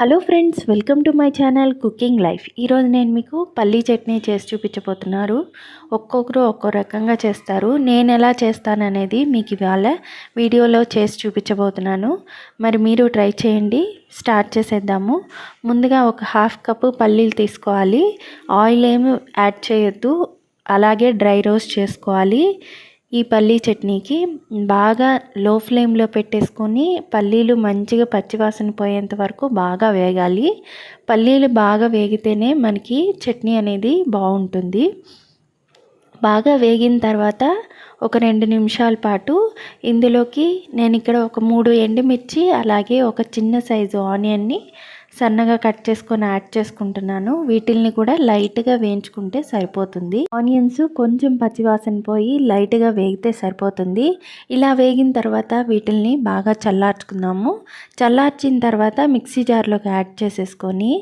Hello friends welcome to my channel cooking life. ఈరోజు నేను మీకు పల్లీ చట్నీ చేసి చూపించబోతున్నారు. ఒక్కొక్కరు ఒక్కో రకంగా చేస్తారు. నేను ఎలా చేస్తాననేది మీకు ఇవాళ వీడియోలో చేసి చూపించబోతున్నాను. మరి మీరు ట్రై చేయండి. స్టార్ట్ చేసేద్దాము. ముందుగా ఒక హాఫ్ కప్పు పల్లీలు తీసుకోవాలి. ఆయిల్ ఏమి యాడ్ చేయొద్దు. అలాగే డ్రై రోస్ట్ చేసుకోవాలి. ఈ పల్లీ చట్నీకి బాగా లో ఫ్లేమ్లో పెట్టేసుకొని పల్లీలు మంచిగా పచ్చివాసన పోయేంత వరకు బాగా వేగాలి. పల్లీలు బాగా వేగితేనే మనకి చట్నీ అనేది బాగుంటుంది. బాగా వేగిన తర్వాత ఒక రెండు నిమిషాల పాటు ఇందులోకి నేను ఇక్కడ ఒక మూడు ఎండుమిర్చి అలాగే ఒక చిన్న సైజు ఆనియన్ని సన్నగా కట్ చేసుకొని యాడ్ చేసుకుంటున్నాను. వీటిల్ని కూడా లైట్గా వేయించుకుంటే సరిపోతుంది. ఆనియన్స్ కొంచెం పచ్చివాసన పోయి లైట్గా వేగితే సరిపోతుంది. ఇలా వేగిన తర్వాత వీటిల్ని బాగా చల్లార్చుకుందాము. చల్లార్చిన తర్వాత మిక్సీ జార్లోకి యాడ్ చేసేసుకొని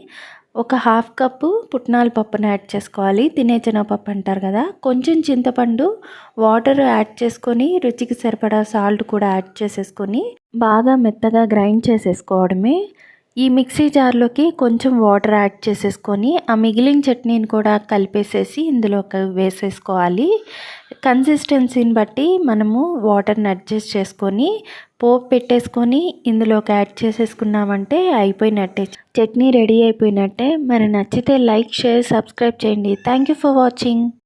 ఒక హాఫ్ కప్పు పుట్నాల పప్పును యాడ్ చేసుకోవాలి. తినే పప్పు అంటారు కదా కొంచెం చింతపండు వాటర్ యాడ్ చేసుకొని రుచికి సరిపడా సాల్ట్ కూడా యాడ్ చేసేసుకొని బాగా మెత్తగా గ్రైండ్ చేసేసుకోవడమే ఈ మిక్సీ జార్లోకి కొంచెం వాటర్ యాడ్ చేసేసుకొని ఆ మిగిలిన చట్నీని కూడా కలిపేసేసి ఇందులోకి వేసేసుకోవాలి. కన్సిస్టెన్సీని బట్టి మనము వాటర్ని అడ్జస్ట్ చేసుకొని పోపు పెట్టేసుకొని ఇందులోకి యాడ్ చేసేసుకున్నామంటే అయిపోయినట్టే. చట్నీ రెడీ అయిపోయినట్టే. మరి నచ్చితే లైక్ షేర్ సబ్స్క్రైబ్ చేయండి. Thank you for watching.